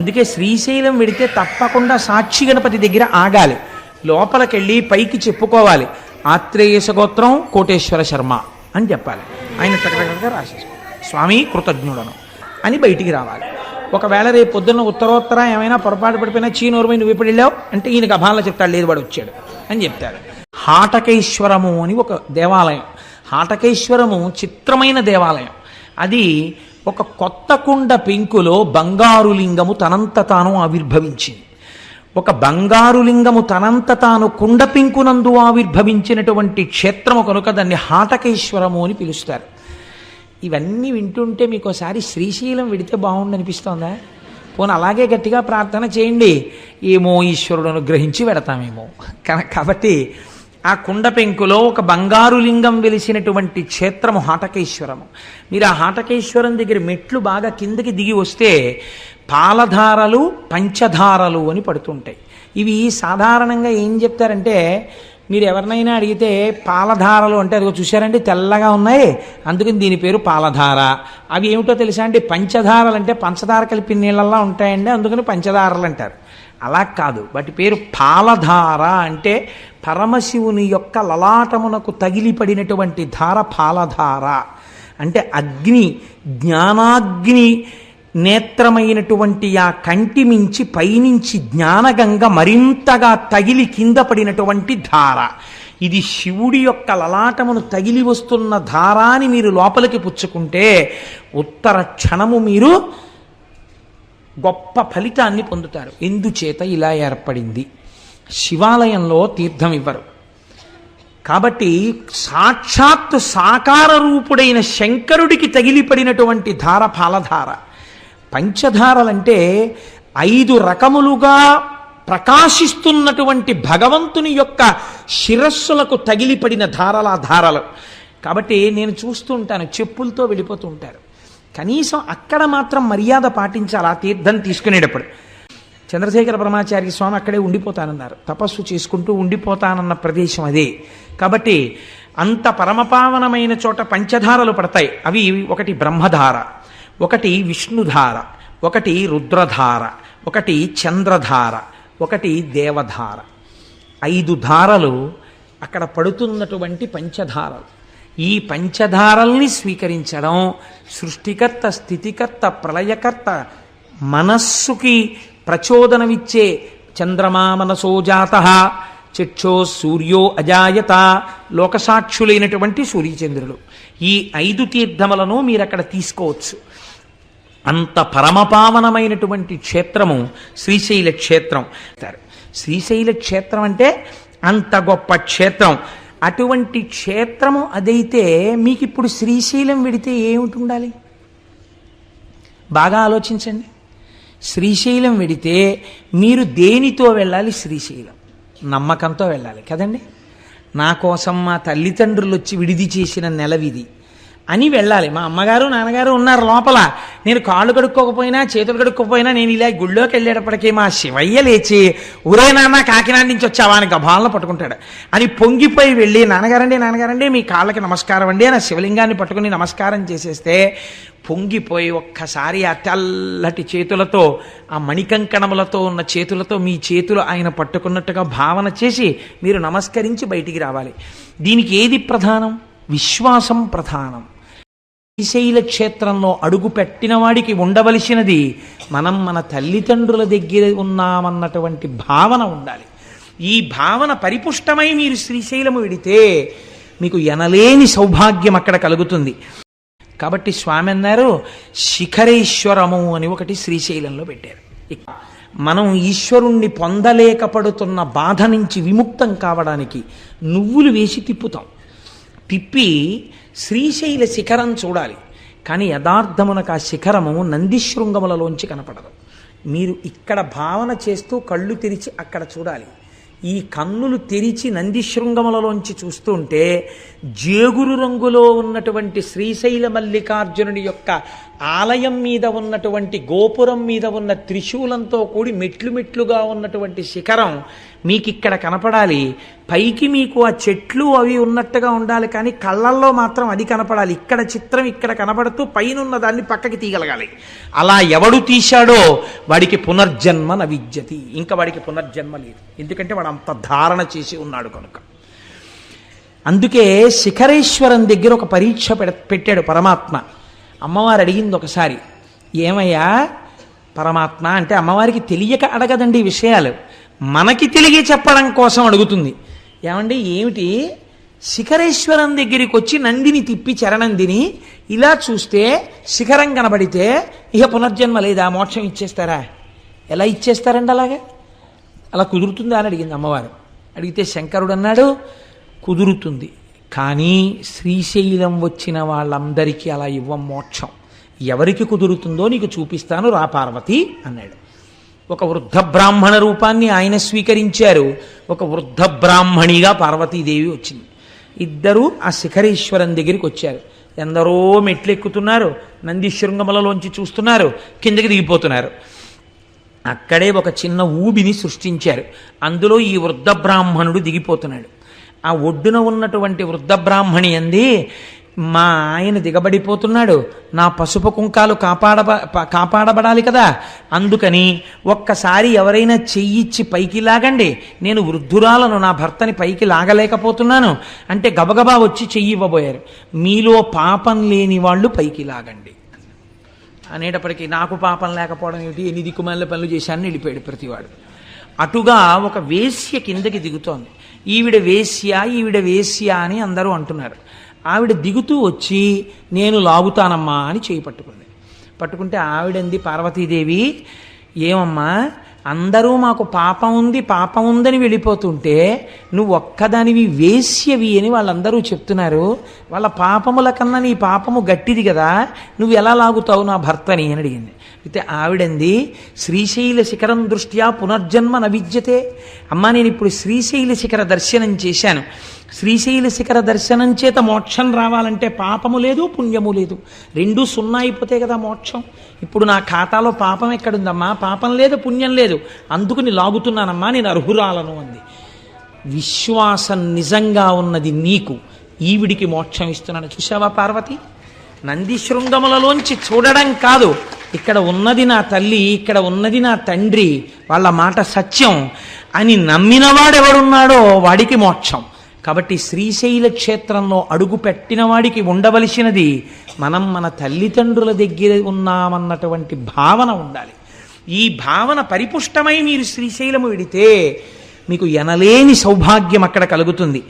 అందుకే శ్రీశైలం వెడితే తప్పకుండా సాక్షి గణపతి దగ్గర ఆగాలి. లోపలికెళ్ళి పైకి చెప్పుకోవాలి. ఆత్రేయస గోత్రం కోటేశ్వర శర్మ అని చెప్పాలి. ఆయన టకటకగా రాసేసుకో. స్వామి కృతజ్ఞుడను అని బయటికి రావాలి. ఒకవేళ రేపు పొద్దున్న ఉత్తరోత్తర ఏమైనా పొరపాటు పడిపోయినా చీనూరుమై నువ్వు ఎప్పుడు వెళ్ళావు? అంటే ఈయనకు అభాల్లో చెప్తాడు లేదు వాడు వచ్చాడు అని చెప్తాడు. హాటకేశ్వరము అని ఒక దేవాలయం. హాటకేశ్వరము చిత్రమైన దేవాలయం. అది ఒక కొత్త కుండ పెంకులో బంగారు లింగము తనంత తాను ఆవిర్భవించింది. ఒక బంగారు లింగము తనంత తాను కుండ పెంకునందు ఆవిర్భవించినటువంటి క్షేత్రము కనుక దాన్ని హాటకేశ్వరము అని పిలుస్తారు. ఇవన్నీ వింటుంటే మీకు ఒకసారి శ్రీశైలం విడితే బాగుండనిపిస్తోందా పోనీ అలాగే గట్టిగా ప్రార్థన చేయండి. ఏమో ఈశ్వరుడు అనుగ్రహించి పెడతామేమో. కాబట్టి ఆ కుండ పెంకులో ఒక బంగారు లింగం వెలిసినటువంటి క్షేత్రము హాటకేశ్వరము. మీరు ఆ హాటకేశ్వరం దగ్గర మెట్లు బాగా కిందకి దిగి వస్తే పాలధారలు పంచధారలు అని పడుతుంటాయి. ఇవి సాధారణంగా ఏం చెప్తారంటే మీరు ఎవరినైనా అడిగితే పాలధారలు అంటే అదిగో చూశారంటే తెల్లగా ఉన్నాయి అందుకని దీని పేరు పాలధార. అవి ఏమిటో తెలుసా అండి? పంచధారలు అంటే పంచదార కలిపి నీళ్ళల్లా ఉంటాయండి అందుకని పంచదారలు అంటారు. అలా కాదు. వాటి పేరు పాలధార అంటే పరమశివుని యొక్క లలాటమునకు తగిలిపడినటువంటి ధార పాలధార. అంటే అగ్ని జ్ఞానాగ్ని నేత్రమైనటువంటి ఆ కంటి మించి పైనుంచి జ్ఞానగంగ మరింతగా తగిలి కింద పడినటువంటి ధార. ఇది శివుడి యొక్క లలాటమును తగిలి వస్తున్న ధారాని మీరు లోపలికి పుచ్చుకుంటే ఉత్తర క్షణము మీరు గొప్ప ఫలితాన్ని పొందుతారు. ఎందుచేత ఇలా ఏర్పడింది? శివాలయంలో తీర్థం ఇవ్వరు. కాబట్టి సాక్షాత్తు సాకార రూపుడైన శంకరుడికి తగిలిపడినటువంటి ధార పాలధార పంచధారలంటే ఐదు రకములుగా ప్రకాశిస్తున్నటువంటి భగవంతుని యొక్క శిరస్సులకు తగిలిపడిన ధారల ధారలు కాబట్టి నేను చూస్తూ ఉంటాను చెప్పులతో వెళ్ళిపోతూ ఉంటారు. కనీసం అక్కడ మాత్రం మర్యాద పాటించాలి ఆ తీర్థం తీసుకునేటప్పుడు? చంద్రశేఖర బ్రహ్మాచార్య స్వామి అక్కడే ఉండిపోతానన్నారు. తపస్సు చేసుకుంటూ ఉండిపోతానన్న ప్రదేశం అదే. కాబట్టి అంత పరమపావనమైన చోట పంచధారలు పడతాయి. అవి ఒకటి బ్రహ్మధార ఒకటి విష్ణుధార ఒకటి రుద్రధార ఒకటి చంద్రధార ఒకటి దేవధార. ఐదు ధారలు అక్కడ పడుతున్నటువంటి పంచధారలు. ఈ పంచధారల్ని స్వీకరించడం సృష్టికర్త స్థితికర్త ప్రళయకర్త మనస్సుకి ప్రచోదనమిచ్చే చంద్రమా మనసో జాత. చక్షో సూర్యో అజాయత. లోకసాక్షులైనటువంటి సూర్యచంద్రులు. ఈ ఐదు తీర్థములను మీరు అక్కడ తీసుకోవచ్చు. అంత పరమపావనమైనటువంటి క్షేత్రము శ్రీశైల క్షేత్రం. శ్రీశైల క్షేత్రం అంటే అంత గొప్ప క్షేత్రం. అటువంటి క్షేత్రము అదైతే మీకు ఇప్పుడు శ్రీశైలం విడితే ఏమిటి ఉండాలి బాగా ఆలోచించండి. శ్రీశైలం వెడితే మీరు దేనితో వెళ్ళాలి? శ్రీశైలం. నమ్మకంతో వెళ్ళాలి. కదండి? నా కోసం మా తల్లిదండ్రులు వచ్చి విడిది చేసిన నెలవిది. అని వెళ్ళాలి. మా అమ్మగారు నాన్నగారు ఉన్నారు లోపల. నేను కాళ్ళు కడుక్కోకపోయినా చేతులు కడుక్కోకపోయినా నేను ఇలా గుళ్ళోకి వెళ్ళేటప్పటికీ మా శివయ్య లేచి ఉరే నాన్న కాకినాడ నుంచి వచ్చావా? అని గభాలను పట్టుకుంటాడు. అని పొంగిపోయి వెళ్ళి నాన్నగారండి నాన్నగారండి మీ కాళ్ళకి నమస్కారం అండి అని శివలింగాన్ని పట్టుకుని నమస్కారం చేసేస్తే పొంగిపోయి ఒక్కసారి ఆ తెల్లటి చేతులతో ఆ మణికంకణములతో ఉన్న చేతులతో మీ చేతులు ఆయన పట్టుకున్నట్టుగా భావన చేసి మీరు నమస్కరించి బయటికి రావాలి. దీనికి ఏది ప్రధానం? విశ్వాసం ప్రధానం. శ్రీశైల క్షేత్రంలో అడుగు పెట్టిన వాడికి ఉండవలసినది మనం మన తల్లిదండ్రుల దగ్గర ఉన్నామన్నటువంటి భావన ఉండాలి. ఈ భావన పరిపుష్టమై మీరు శ్రీశైలము విడితే మీకు ఎనలేని సౌభాగ్యం అక్కడ కలుగుతుంది. కాబట్టి స్వామి అన్నారు శిఖరేశ్వరము అని ఒకటి శ్రీశైలంలో పెట్టారు. మనం ఈశ్వరుణ్ణి పొందలేకపడుతున్న బాధ నుంచి విముక్తం కావడానికి నువ్వులు వేసి తిప్పుతాం. తిప్పి శ్రీశైల శిఖరం చూడాలి. కానీ యథార్థమునకు ఆ శిఖరము నందిశృంగములలోంచి కనపడదు. మీరు ఇక్కడ భావన చేస్తూ కళ్ళు తెరిచి అక్కడ చూడాలి. ఈ కన్నులు తెరిచి నందిశృంగములలోంచి చూస్తుంటే జేగురు రంగులో ఉన్నటువంటి శ్రీశైల మల్లికార్జునుడి యొక్క ఆలయం మీద ఉన్నటువంటి గోపురం మీద ఉన్న త్రిశూలంతో కూడి మెట్లు మెట్లుగా ఉన్నటువంటి శిఖరం మీకు ఇక్కడ కనపడాలి. పైకి మీకు ఆ చెట్లు అవి ఉన్నట్టుగా ఉండాలి కానీ కళ్ళల్లో మాత్రం అది కనపడాలి. ఇక్కడ చిత్రం ఇక్కడ కనపడుతూ పైన ఉన్న దాన్ని పక్కకి తీయగలగాలి. అలా ఎవడు తీశాడో వాడికి పునర్జన్మ నవిద్యతి. ఇంకా వాడికి పునర్జన్మ లేదు. ఎందుకంటే వాడు అంత ధారణ చేసి ఉన్నాడు కనుక. అందుకే శిఖరేశ్వరం దగ్గర ఒక పరీక్ష పెడ- పెట్టాడు పరమాత్మ. అమ్మవారు అడిగింది ఒకసారి ఏమయ్యా పరమాత్మ? అంటే అమ్మవారికి తెలియక అడగదండి ఈ విషయాలు. మనకి తెలియ చెప్పడం కోసం అడుగుతుంది. ఏమండి ఏమిటి? శిఖరేశ్వరం దగ్గరికి వచ్చి నందిని తిప్పి చరణందిని ఇలా చూస్తే శిఖరం కనబడితే ఇక పునర్జన్మ లేదా? మోక్షం ఇచ్చేస్తారా? ఎలా ఇచ్చేస్తారండి అలాగే? అలా కుదురుతుందా అని అడిగింది అమ్మవారు. అడిగితే శంకరుడు అన్నాడు కుదురుతుంది. కానీ శ్రీశైలం వచ్చిన వాళ్ళందరికీ అలా ఇవ్వం మోక్షం. ఎవరికి కుదురుతుందో నీకు చూపిస్తాను రా పార్వతి అన్నాడు. ఒక వృద్ధ బ్రాహ్మణ రూపాన్ని ఆయన స్వీకరించారు. ఒక వృద్ధ బ్రాహ్మణిగా పార్వతీదేవి వచ్చింది. ఇద్దరూ ఆ శిఖరేశ్వరం దగ్గరికి వచ్చారు. ఎందరో మెట్లు ఎక్కుతున్నారు నంది శృంగములలోంచి చూస్తున్నారు. కిందకి దిగిపోతున్నారు. అక్కడే ఒక చిన్న ఊబిని సృష్టించారు. అందులో ఈ వృద్ధ బ్రాహ్మణుడు దిగిపోతున్నాడు. ఆ ఒడ్డున ఉన్నటువంటి వృద్ధ బ్రాహ్మణి అంది మా ఆయన దిగబడిపోతున్నాడు. నా పసుపు కుంకాలు కాపాడబ కాపాడబడాలి కదా. అందుకని ఒక్కసారి ఎవరైనా చెయ్యిచ్చి పైకి లాగండి. నేను వృద్ధురాలను నా భర్తని పైకి లాగలేకపోతున్నాను. అంటే గబగబా వచ్చి చెయ్యి ఇవ్వబోయారు మీలో పాపం లేని వాళ్ళు పైకి లాగండి. అనేటప్పటికీ నాకు పాపం లేకపోవడం ఏమిటి? ఎన్ని దిక్కుమాల పనులు చేశాను వెళ్ళిపోయాడు ప్రతివాడు. అటుగా ఒక వేశ్య కిందకి దిగుతోంది. ఈవిడ వేశ్య ఈవిడ వేశ్య అని అందరూ అంటున్నారు. ఆవిడ దిగుతూ వచ్చి నేను లాగుతానమ్మా అని చేయి పట్టుకుంది. పట్టుకుంటే ఆవిడంది పార్వతీదేవి ఏమమ్మా అందరూ మాకు పాపం ఉంది పాపం ఉందని వెళ్ళిపోతుంటే నువ్వు ఒక్కదానివి వేశ్యవి అని వాళ్ళందరూ చెప్తున్నారు. వాళ్ళ పాపముల కన్నా నీ పాపము గట్టిది కదా నువ్వు ఎలా లాగుతావు నా భర్తని అని అడిగింది. అయితే ఆవిడంది శ్రీశైల శిఖరం దృష్ట్యా పునర్జన్మ నవిద్యతే. అమ్మా నేను ఇప్పుడు శ్రీశైల శిఖర దర్శనం చేశాను. శ్రీశైల శిఖర దర్శనం చేత మోక్షం రావాలంటే పాపము లేదు పుణ్యము లేదు. రెండు సున్నా అయిపోతే కదా మోక్షం. ఇప్పుడు నా ఖాతాలో పాపం ఎక్కడుందమ్మా? పాపం లేదు పుణ్యం లేదు. అందుకుని లాగుతున్నానమ్మా నేను అర్హురాలను అంది. విశ్వాసం నిజంగా ఉన్నది నీకు. ఈవిడికి మోక్షం ఇస్తున్నాను. చూసావా పార్వతి? నంది శృంగములలోంచి చూడడం కాదు. ఇక్కడ ఉన్నది నా తల్లి ఇక్కడ ఉన్నది నా తండ్రి. వాళ్ళ మాట సత్యం అని నమ్మినవాడెవడున్నాడో వాడికి మోక్షం. కాబట్టి శ్రీశైల క్షేత్రంలో అడుగు పెట్టిన వాడికి ఉండవలసినది మనం మన తల్లిదండ్రుల దగ్గర ఉన్నామన్నటువంటి భావన ఉండాలి. ఈ భావన పరిపుష్టమై మీరు శ్రీశైలము విడితే మీకు ఎనలేని సౌభాగ్యం అక్కడ కలుగుతుంది.